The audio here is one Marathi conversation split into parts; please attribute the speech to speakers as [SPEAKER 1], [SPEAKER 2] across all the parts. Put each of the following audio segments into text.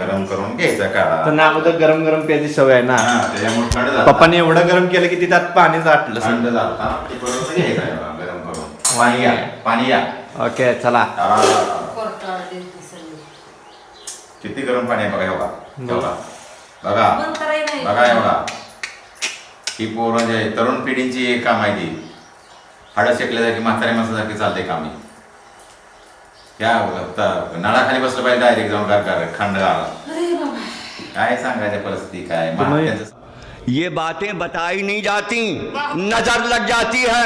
[SPEAKER 1] गरम करून घ्यायचा काढा
[SPEAKER 2] तर अगोदर गरम गरम प्यायची सवय आहे ना.
[SPEAKER 1] हा, त्याच्यामुळे थंड झाला.
[SPEAKER 2] पप्पाने एवढं गरम केलं की ते त्यात पाणी आटलं
[SPEAKER 1] थंड झाला. घ्यायचा गरम करून. पाणी या पाणी या
[SPEAKER 2] ओके चला.
[SPEAKER 1] आ. किती गरम पाणी आहे बघा एवढा एवढा बघा. बघा. एवढा ही पोरं जे तरुण पिढींची एक काम आहे ती. हाडं शेकल्यासारखी म्हाताऱ्या माणसासारखी चालते कामी त्या नळाखाली बसलं पाहिजे डायरेक्ट जाऊन गार खंड आला
[SPEAKER 3] अरे बाबा.
[SPEAKER 1] काय सांगायचं परिस्थिती काय?
[SPEAKER 4] ये बातें बताई नहीं जाती नजर लग जाती है।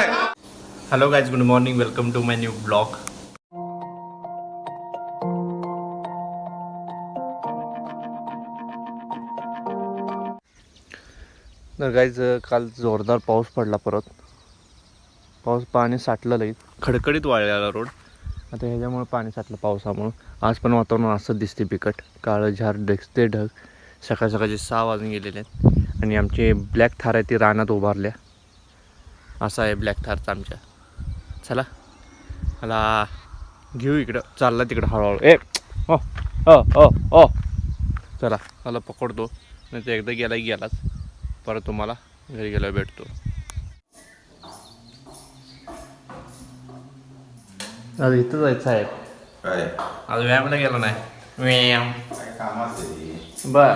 [SPEAKER 2] Hello guys good morning welcome to my new blog तर गाईज काल जोरदार पाऊस पडला परत. पाऊस पाणी साठलं लई. खडखडीत वाळलेला रोड आता ह्याच्यामुळे पाणी साठलं पावसामुळं. आज पण वातावरण असं दिसते बिकट. काळं झार दिसते ढग सकाळ सकाळचे सहा वाजून गेलेले आहेत. आणि आमचे ब्लॅक थार आहे ती रानात उभारल्या. असा आहे ब्लॅक थारचा आमच्या. चला. मला घेऊ इकडं. चालला तिकडं हळूहळू. ए! हो. हो. हो. हो. चला. मला पकडतो. नाही तर एकदा गेला गेलाच. परत तुम्हाला घरी गेल्यावर भेटतो. आज इथं जायचं आहे
[SPEAKER 1] काय
[SPEAKER 2] आज व्यायामला गेलो नाही व्यायाम
[SPEAKER 1] काय
[SPEAKER 2] बर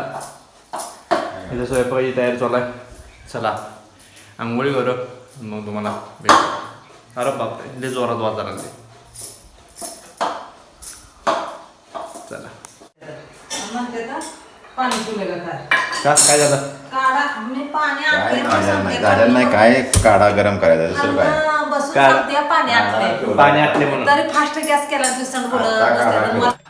[SPEAKER 2] इथं स्वयंपाकाची तयारी चालू आहे चला आंघोळी करू मग तुम्हाला भेट अरे बापरे लय जोरात वाजा लागले चला
[SPEAKER 3] काय
[SPEAKER 2] का काय झालं
[SPEAKER 3] काढा मी पाणी
[SPEAKER 1] काय नाही काय काढा गरम करायचा दुसरं काय
[SPEAKER 3] बसून
[SPEAKER 2] काढा.
[SPEAKER 3] सांगते पाणी आणते
[SPEAKER 2] पाणी आटले म्हणून.
[SPEAKER 3] तरी फास्ट गॅस केला बोलत बसते.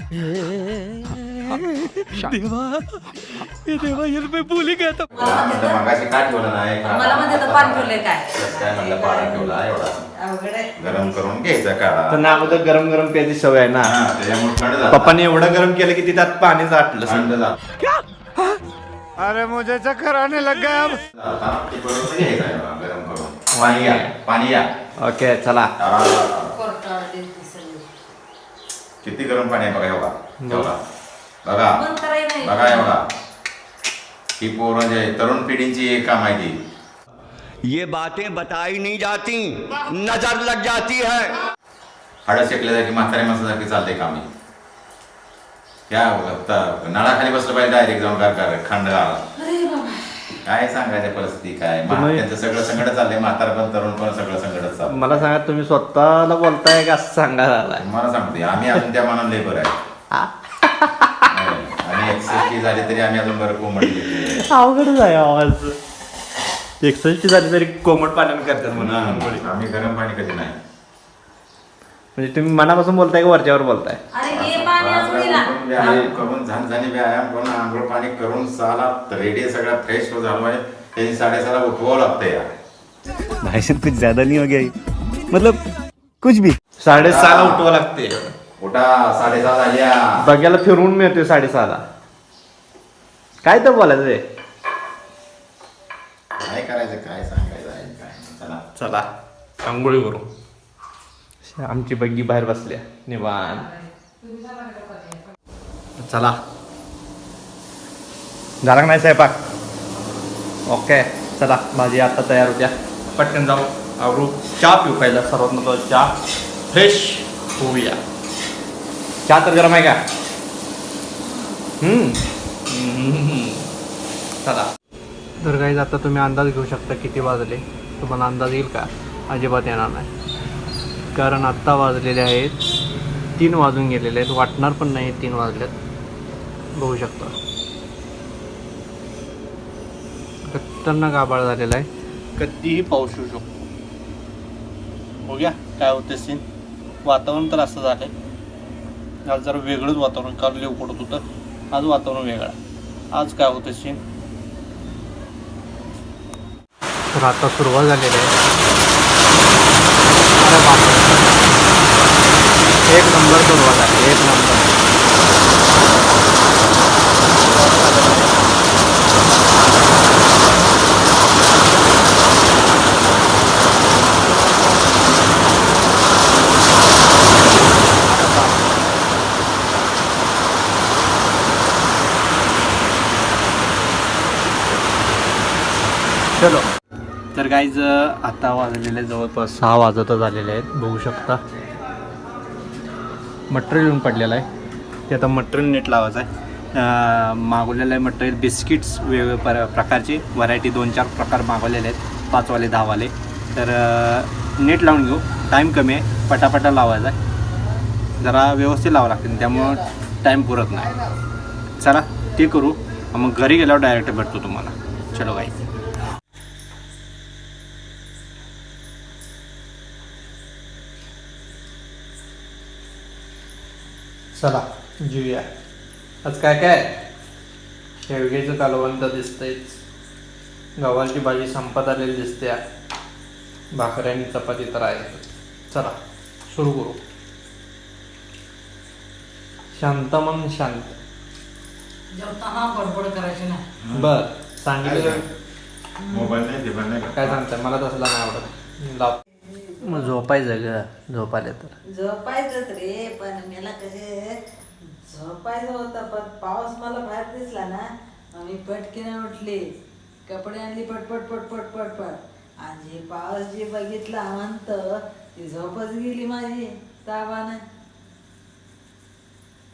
[SPEAKER 3] तर मला-
[SPEAKER 1] मला म्हणलं मगाशी का ठेवलं नाही?
[SPEAKER 3] मला म्हणते तर पाणी ठेवलंय काय?
[SPEAKER 1] कसं काय म्हणलं पाणी ठेवला एवढा.
[SPEAKER 3] अवघड आहे.
[SPEAKER 1] गरम करून घ्यायचा काढा
[SPEAKER 2] तर अगोदर गरम गरम प्यायची सवय आहे ना.
[SPEAKER 1] हा, त्याच्यामुळे थंड झाला.
[SPEAKER 2] पप्पाने एवढं गरम केलं की ते त्यात पाणी आटलं
[SPEAKER 1] थंड झाला.
[SPEAKER 2] अरे मुझे चक्कर आने लग गया अब.
[SPEAKER 1] आता ते परत घ्यायचा आहे बघा, गरम करून. पाणी या पाणी या
[SPEAKER 2] ओके चला.
[SPEAKER 3] सगळं.
[SPEAKER 1] किती गरम पाणी आहे बघा एवढा. एवढा. बघा. बघा एवढा. ही पोरं जे तरुण पिढींची एक काम आहे ती.
[SPEAKER 4] ये बातें बताई नहीं जाती नजर लग जाती है।
[SPEAKER 1] हाडं शेकल्यासारखी म्हाताऱ्या माणसासारखी चालते कामी. त्या त- नळाखाली बसलं पाहिजे डायरेक्ट जाऊन गार गार खंड.
[SPEAKER 3] बाबा
[SPEAKER 1] काय सांगायचं परिस्थिती काय? मा-
[SPEAKER 2] तुम्ही-
[SPEAKER 1] त्यांचं सगळं संकट चाललंय म्हातार पण तरुण पण सगळं संकट चाललंय.
[SPEAKER 2] मला सांगा तुम्ही स्वतःला बोलताय का असं सांगा झालाय
[SPEAKER 1] मला सांगते आम्ही अजून त्या मनात लेबर आहे. आणि एक्सएसटी झाली तरी आम्ही अजून बरं कोंबडी
[SPEAKER 2] अवघडच आहे आवाज. एक्सरसाइज झाली तरी कोमट पाण्याने करतात म्हणून.
[SPEAKER 1] आम्ही गरम पाणी कधी नाही.
[SPEAKER 2] म्हणजे तुम्ही मनापासून बोलताय का वरच्यावर बोलताय?
[SPEAKER 3] अरे हे
[SPEAKER 1] व्यायाम करून झाणझाणी व्यायाम करून आंघोळ पाणी करून साला रेडी सगळा फ्रेश हो झालो आहे. त्यांनी साडेसहाला उठवावं लागतं यार.
[SPEAKER 5] भाई साहब कुछ ज्यादा नहीं हो गया ये? मतलब कुछ भी.
[SPEAKER 2] साडेसहाला उठवा लागते
[SPEAKER 1] उठा साडेसहा झाल्या
[SPEAKER 2] बघायला फिरवून मिळते साडेसहाला काय तर बोलायचं रे.
[SPEAKER 1] काय करायचं काय सांगायचं आहे काय चला.
[SPEAKER 2] चला आंघोळी करू. आमची बग्गी बाहेर बसल्या. निवान चला. झाला नाही स्वयंपाक? ओके चला भाजी आता तयार होत्या. पटकन जाऊ. आवरू. चहा पिऊ पहिला सर्वात महत्वाचं चहा. फ्रेश होऊया. चहा तर गरम आहे का. चला. तर काही आता तुम्ही अंदाज घेऊ शकता किती वाजले. तुम्हाला अंदाज येईल का? अजिबात येणार नाही. कारण आत्ता वाजलेले आहेत. तीन वाजून गेलेले आहेत. वाटणार पण नाही तीन वाजलेत. बघू शकता. खतरनाक आबाळ झालेला आहे. कधीही पाऊस येऊ शकतो. बघूया काय होते सीन वातावरण तर असं झालंय आज जरा वेगळंच वातावरण. काल लेव पडत होतं. आज वातावरण वेगळं आज काय होतं सीन तर आता सुरुवात झालेली आहे. एक नंबर सुरुवात आहे. एक नंबर चलो. तर गाईज आता वाजलेले जवळपास सहा वाजतच आलेले आहेत बघू शकता. मटेरियल येऊन पडलेलं आहे. ते आता मटेरियल नेट लावायचं आहे. मागवलेलं आहे मटेरियल बिस्किट्स वेगवेगळ्या प्र प्रकारची व्हरायटी दोन चार प्रकार मागवलेले आहेत पाचवाले दहावाले. तर नीट नेट लावून घेऊ. टाईम कमी आहे पटापटा लावायचा आहे. जरा व्यवस्थित लावावं लागते त्यामुळं टाईम पुरत नाही. चला ते करू. मग घरी गेल्यावर डायरेक्ट भेटतो तुम्हाला. चलो गाईज चला जीवया आज काय काय शेवग्याचं कालवंत दिसतंयच गव्हाची भाजी संपत आलेली दिसते. भाकरी आणि चपाती तर आहे. चला सुरू करू. शांत मन शांत.
[SPEAKER 3] जेवताना बडबड करायची नाही.
[SPEAKER 2] बर सांगितलं.
[SPEAKER 1] मोबाईल नाही
[SPEAKER 2] काय सांगताय? मला तसला नाही आवडत. लाव मग झोपायचं ग झोपायला तर.
[SPEAKER 3] झोपायचंच रे पण मला कसे झोपायचं होतं पण पाऊस मला बाहेर दिसला ना मग मी पटकीने उठली. कपडे आणली पटपट पटपट पटपट. आणि जे पाऊस जे बघितला म्हणत ती झोपच गेली माझी ताबानं.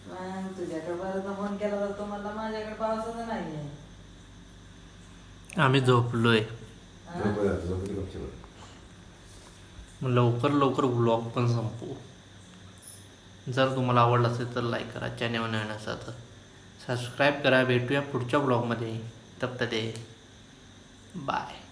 [SPEAKER 3] मग तुझ्याकडे परत फोन केला तर तो म्हणला माझ्याकडे पावसाचं नाहीये.
[SPEAKER 2] आम्ही झोपलोय.
[SPEAKER 1] झोपू दे, झोपू दे गपचूप.
[SPEAKER 2] मग लवकर लवकर ब्लॉग पण संपू जर तुम्हाला आवडलं असेल तर लाईक करा चॅनल नवीन असा तर सबस्क्राईब करा. भेटूया पुढच्या ब्लॉगमध्ये तप्त दे. बाय